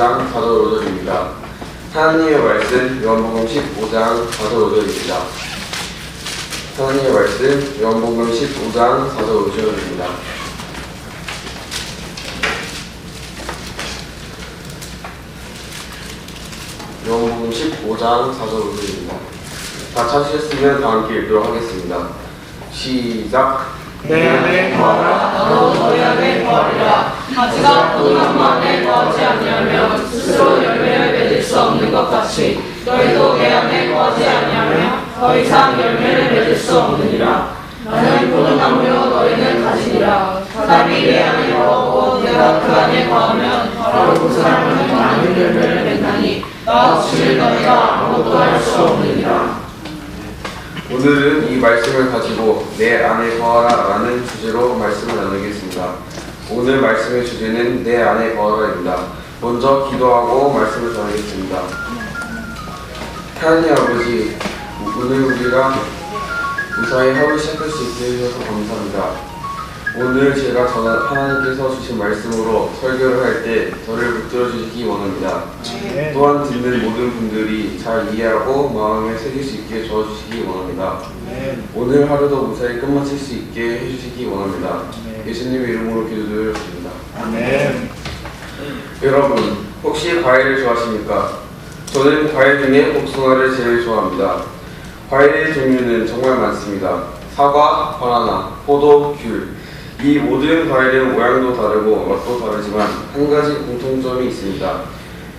15장 4절 5절입니다. 하나님의 말씀 요한복음 15장 4절 5절입니다. 하나님의 말씀 요한복음 15장 4절 5절입니다. 요한복음 15장 4절 5절입니다. 다 찾으셨으면 다 함께 읽도록 하겠습니다. 시작. 내 안에 거하라 나도 너희 안에 거하리라 가지가 뿌리한 만에 거하지 아니하면 스스로 열매를 맺을 수 없는 것 같이 너희도 내 안에 거하지 아니하면 더 이상 열매를 맺을 수 없느니라. 나는 포도나무요 너희는 가지니라 사람이 내 안에 거하고 내가 그 안에 거하면 바로 그 사람은 많은 열매를 맺나니 나 없이는 너희가 아무것도 할 수 없느니라 오늘은 이 말씀을 가지고 내 안에 거하라라는 주제로 말씀을 나누겠습니다. 오늘 말씀의 주제는 내 안에 거하라입니다. 먼저 기도하고 말씀을 전하겠습니다. 하나님 아버지, 오늘 우리가 무사히 하루 시작할 수 있게 해주셔서 감사합니다. 오늘 제가 전한 하나님께서 주신 말씀으로 설교를 할 때 저를 붙들어 주시기 원합니다. 또한 듣는 모든 분들이 잘 이해하고 마음에 새길 수 있게 도와주시기 원합니다. 오늘 하루도 무사히 끝마칠 수 있게 해주시기 원합니다. 예수님의 이름으로 기도드렸습니다. 아멘. 여러분, 혹시 과일을 좋아하십니까? 저는 과일 중에 복숭아를 제일 좋아합니다. 과일의 종류는 정말 많습니다. 사과, 바나나, 포도, 귤. 이 모든 과일은 모양도 다르고 맛도 다르지만 한 가지 공통점이 있습니다.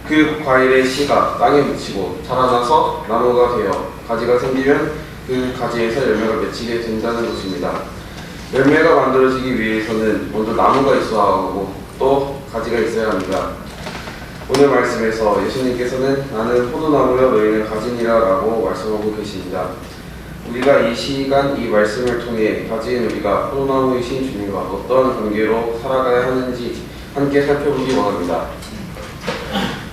그 과일의 씨가 땅에 묻히고 자라나서 나무가 되어 가지가 생기면 그 가지에서 열매가 맺히게 된다는 것입니다. 열매가 만들어지기 위해서는 먼저 나무가 있어야 하고 또 가지가 있어야 합니다. 오늘 말씀에서 예수님께서는 나는 포도나무여 너희는 가지니라 라고 말씀하고 계십니다. 우리가 이 시간 이 말씀을 통해 가지인 우리가 포도나무이신 주님과 어떤 관계로 살아가야 하는지 함께 살펴보기 원합니다.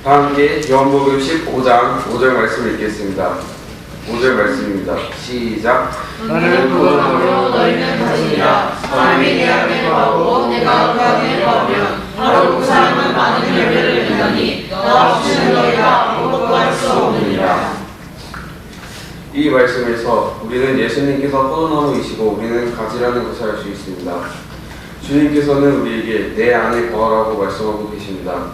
다 함께 요한복음 15장 5절 말씀을 읽겠습니다. 5절 말씀입니다. 시작. 나는 포도나무요 너희는 가지니라 사람이 내 안에 거하고 내가 그 안에 거하면 바로 그 사람은 많은 열매를 맺나니 나 없이는 너희가 아무것도 할 수 없느니라 이 말씀에서 우리는 예수님께서 포도나무이시고 우리는 가지라는 것을 알 수 있습니다. 주님께서는 우리에게 내 안에 거하라고 말씀하고 계십니다.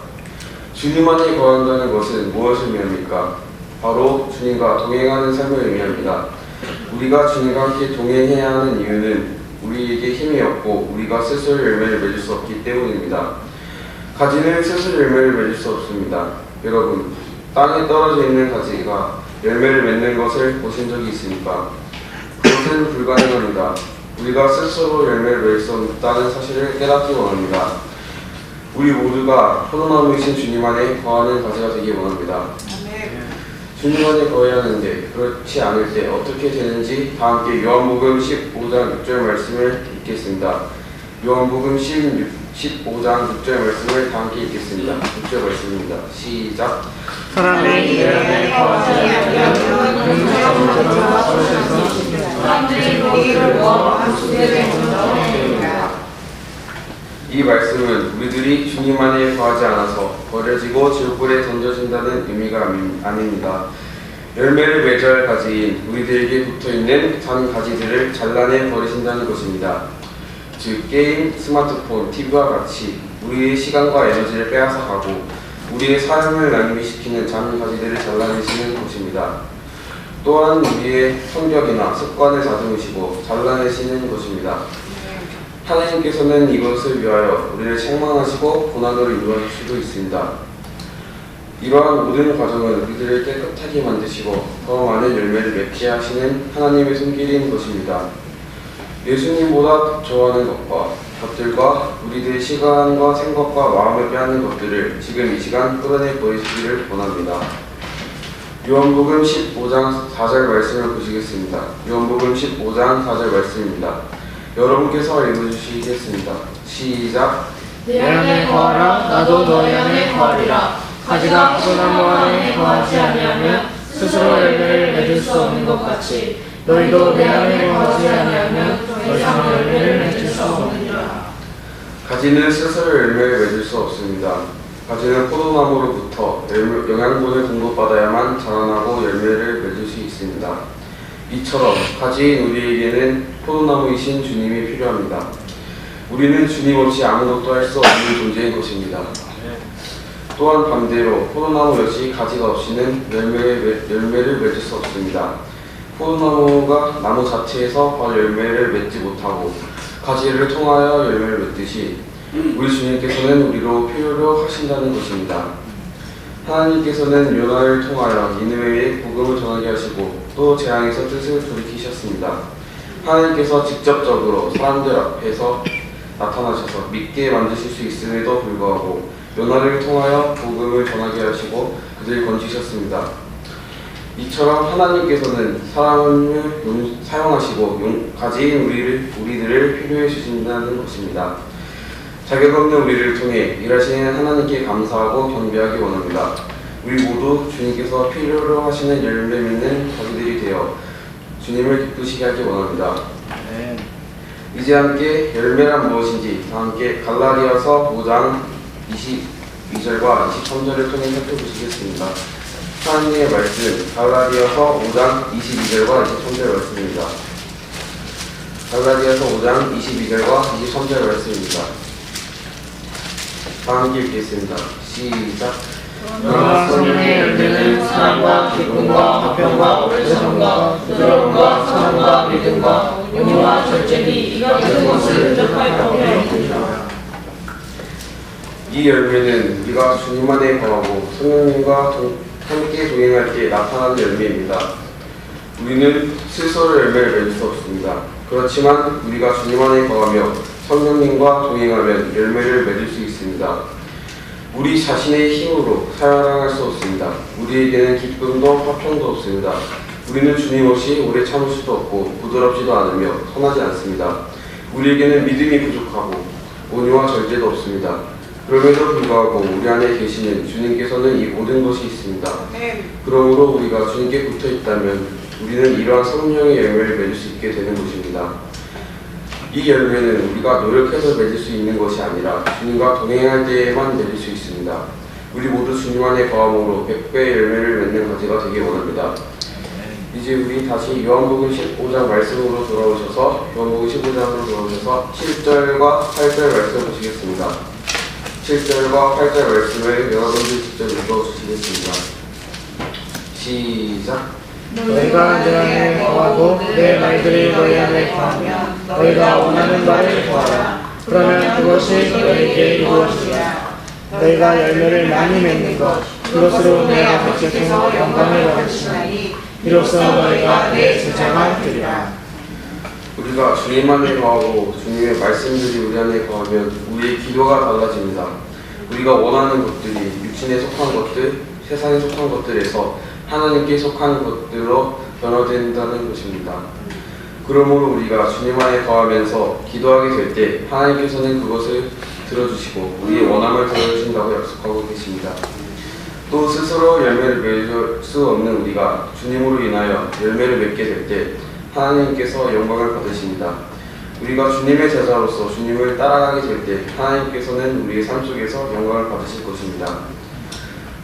주님 안에 거한다는 것은 무엇을 의미합니까? 바로 주님과 동행하는 삶을 의미합니다. 우리가 주님과 함께 동행해야 하는 이유는 우리에게 힘이 없고 우리가 스스로 열매를 맺을 수 없기 때문입니다. 가지는 스스로 열매를 맺을 수 없습니다. 여러분, 땅에 떨어져 있는 가지가 열매를 맺는 것을 보신 적이 있습니까? 그것은 불가능합니다. 우리가 스스로 열매를 맺을 수 없다는 사실을 깨닫기 원합니다. 우리 모두가 포도나무이신 주님 안에 거하는 가지가 되기 원합니다. 주님 안에 거해야 하는데 그렇지 않을 때 어떻게 되는지 다 함께 요한복음 15장 6절 말씀을 읽겠습니다. 요한복음 16, 15장 6절 말씀을 다 함께 읽겠습니다. 6절 말씀입니다. 시작. 사람이 내 안에 이 말씀은 우리들이 주님 안에 거하지 않아서 버려지고 지옥불에 던져진다는 의미가 아닙니다. 열매를 할 가지인 우리들에게 붙어있는 잔 가지들을 잘라내 버리신다는 것입니다. 즉 게임, 스마트폰, TV와 같이 우리의 시간과 에너지를 빼앗아 가고 우리의 삶을 낭비시키는 잔 가지들을 잘라내시는 것입니다. 또한 우리의 성격이나 습관을 다듬으시고 잘라내시는 것입니다. 하나님께서는 이것을 위하여 우리를 책망하시고 고난으로 인도하실 수도 있습니다. 이러한 모든 과정은 우리들을 깨끗하게 만드시고 더 많은 열매를 맺게 하시는 하나님의 손길인 것입니다. 예수님보다 좋아하는 것과 것들과 우리들의 시간과 생각과 마음을 빼앗는 것들을 지금 이 시간 끌어내 버리시기를 원합니다. 요한복음 15장 4절 말씀을 보시겠습니다. 요한복음 15장 4절 말씀입니다. 여러분께서 읽어주시겠습니다. 시작. 내 안에 거하라 나도 너희 안에 거하리라 가지가 포도나무 안에 거하지 아니하면 스스로 열매를 맺을 수 없는 것 같이 너희도 내 안에 거하지 아니하면 더 이상 열매를 맺을 수 없느니라 가지는 스스로 열매를 맺을 수 없습니다. 가지는 포도나무로부터 영양분을 공급받아야만 자라나고 열매를 맺을 수 있습니다. 이처럼 가지인 우리에게는 포도나무이신 주님이 필요합니다. 우리는 주님 없이 아무것도 할 수 없는 존재인 것입니다. 또한 반대로 포도나무 역시 가지가 없이는 열매를 맺을 수 없습니다. 포도나무가 나무 자체에서 바로 열매를 맺지 못하고 가지를 통하여 열매를 맺듯이 우리 주님께서는 우리로 필요로 하신다는 것입니다. 하나님께서는 요나를 통하여 니느웨에 복음을 전하게 하시고 또 재앙에서 뜻을 돌이키셨습니다. 하나님께서 직접적으로 사람들 앞에서 나타나셔서 믿게 만드실 수 있음에도 불구하고 요나를 통하여 복음을 전하게 하시고 그들을 건지셨습니다. 이처럼 하나님께서는 사람을 용- 사용하시고 용- 가지인 우리를, 우리들을 필요해 주신다는 것입니다. 자격 없는 우리를 통해 일하시는 하나님께 감사하고 경배하기 원합니다. 우리 모두 주님께서 필요로 하시는 열매 맺는 가지들이 되어 주님을 기쁘시게 하기 원합니다. 아멘. 이제 함께 열매란 무엇인지 다 함께 갈라디아서 5장 22절과 23절을 통해 살펴보시겠습니다. 하나님의 말씀 갈라디아서 5장 22절과 23절 말씀입니다. 갈라디아서 5장 22절과 23절 말씀입니다. 다 함께 읽겠습니다. 시작. 그러나 성령의 열매는 사랑과 기쁨과 화평과 온전함과 부드러움과 사랑과 믿음과 용서와 절제니 이 같은 것을 부족할 법이 없느니라. 이 열매는 우리가 주님 안에 거하고 성령님과 동- 함께 동행할 때 나타나는 열매입니다. 우리는 스스로 열매를 맺을 수 없습니다. 그렇지만 우리가 주님 안에 거하며 성령님과 동행하면 열매를 맺을 수 있습니다. 우리 자신의 힘으로 사랑할 수 없습니다. 우리에게는 기쁨도 화평도 없습니다. 우리는 주님 없이 오래 참을 수도 없고 부드럽지도 않으며 선하지 않습니다. 우리에게는 믿음이 부족하고 온유와 절제도 없습니다. 그럼에도 불구하고 우리 안에 계시는 주님께서는 이 모든 것이 있습니다. 그러므로 우리가 주님께 붙어 있다면 우리는 이러한 성령의 열매를 맺을 수 있게 되는 것입니다. 이 열매는 우리가 노력해서 맺을 수 있는 것이 아니라 주님과 동행할 때에만 맺을 수 있습니다. 우리 모두 주님 안에 거함으로 100배의 열매를 맺는 가지가 되길 원합니다. 이제 우리 다시 요한복음 15장 말씀으로 돌아오셔서 요한복음 15장으로 돌아오셔서 7절과 8절 말씀 보시겠습니다. 7절과 8절 말씀을 여러분들 직접 읽어주시겠습니다. 시작. 너희가 내 안에 거하고 내 말들이 너희 안에 거하면 너희가 원하는 바를 구하라. 그러면 그것이 너희에게 이루어지리라. 너희가 열매를 많이 맺는 것, 그것으로 내 아버지께서 영광을 받으시나니 이로써 너희가 내 제자가 되리라. 우리가 주님 안에 거하고 주님의 말씀들이 우리 안에 거하면 우리의 기도가 달라집니다. 우리가 원하는 것들이 육신에 속한 것들, 세상에 속한 것들에서 하나님께 속한 것들로 변화된다는 것입니다. 그러므로 우리가 주님 안에 거하면서 기도하게 될 때 하나님께서는 그것을 들어주시고 우리의 원함을 들어주신다고 약속하고 계십니다. 또 스스로 열매를 맺을 수 없는 우리가 주님으로 인하여 열매를 맺게 될 때 하나님께서 영광을 받으십니다. 우리가 주님의 제자로서 주님을 따라가게 될 때 하나님께서는 우리의 삶 속에서 영광을 받으실 것입니다.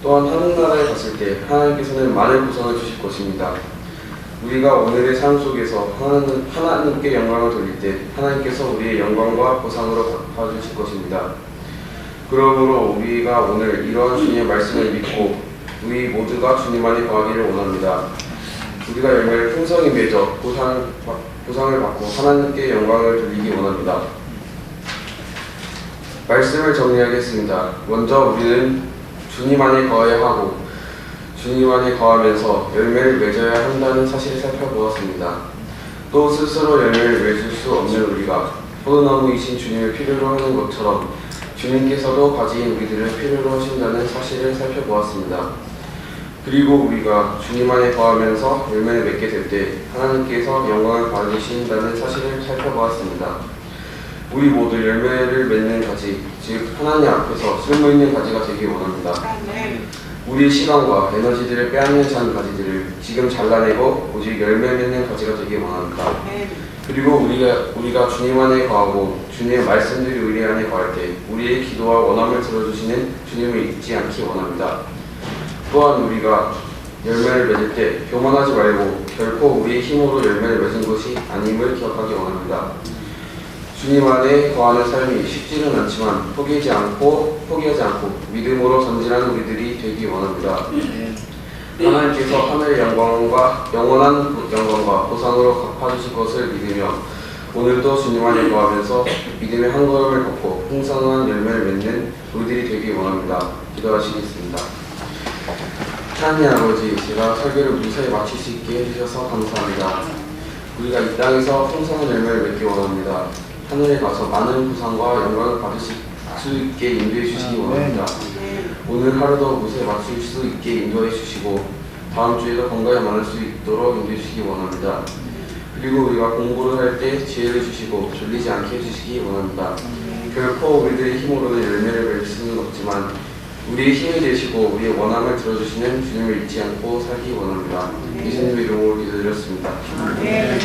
또한 하늘나라에 갔을 때 하나님께서는 많은 보상을 주실 것입니다. 우리가 오늘의 삶 속에서 하나님, 하나님께 영광을 돌릴 때 하나님께서 우리의 영광과 보상으로 갚아주실 것입니다. 그러므로 우리가 오늘 이러한 주님의 말씀을 믿고 우리 모두가 주님 안에 거하기를 원합니다. 우리가 열매를 풍성히 맺어 보상, 보상을 받고 하나님께 영광을 돌리기 원합니다. 말씀을 정리하겠습니다. 먼저 우리는 주님 안에 거해야 하고 주님 안에 거하면서 열매를 맺어야 한다는 사실을 살펴보았습니다. 또 스스로 열매를 맺을 수 없는 우리가 포도나무이신 주님을 필요로 하는 것처럼 주님께서도 가지인 우리들을 필요로 하신다는 사실을 살펴보았습니다. 그리고 우리가 주님 안에 거하면서 열매를 맺게 될 때 하나님께서 영광을 받으신다는 사실을 살펴보았습니다. 우리 모두 열매를 맺는 가지, 즉 하나님 앞에서 쓸모 있는 가지가 되기 원합니다. 우리의 시간과 에너지들을 빼앗는 잔 가지들을 지금 잘라내고 오직 열매 맺는 가지가 되기 원합니다. 그리고 우리가 우리가 주님 안에 거하고 주님의 말씀들이 우리 안에 거할 때 우리의 기도와 원함을 들어주시는 주님을 잊지 않기 원합니다. 또한 우리가 열매를 맺을 때 교만하지 말고 결코 우리의 힘으로 열매를 맺은 것이 아님을 기억하기 원합니다. 주님 안에 거하는 삶이 쉽지는 않지만 포기하지 않고 포기하지 않고 믿음으로 전진하는 우리들이 되기 원합니다. 하나님께서 하늘의 영광과 영원한 영광과 보상으로 갚아주실 것을 믿으며 오늘도 주님 안에 거하면서 믿음의 한 걸음을 걷고 풍성한 열매를 맺는 우리들이 되기 원합니다. 기도하시겠습니다. 하나님 아버지, 제가 설교를 무사히 마칠 수 있게 해주셔서 감사합니다. 우리가 이 땅에서 풍성한 열매를 맺기 원합니다. 하늘에 가서 많은 보상과 영광을 받으실 수 있게 인도해 주시기 원합니다. 오늘 하루도 무사히 마칠 수 있게 인도해 주시고 다음 주에도 건강에 많을 수 있도록 인도해 주시기 원합니다. 그리고 우리가 공부를 할 때 지혜를 주시고 졸리지 않게 해주시기 원합니다. 결코 우리들의 힘으로는 열매를 맺을 수는 없지만 우리의 힘이 되시고 우리의 원함을 들어주시는 주님을 잊지 않고 살기 원합니다. 예수님의 이름으로 기도드렸습니다. 네.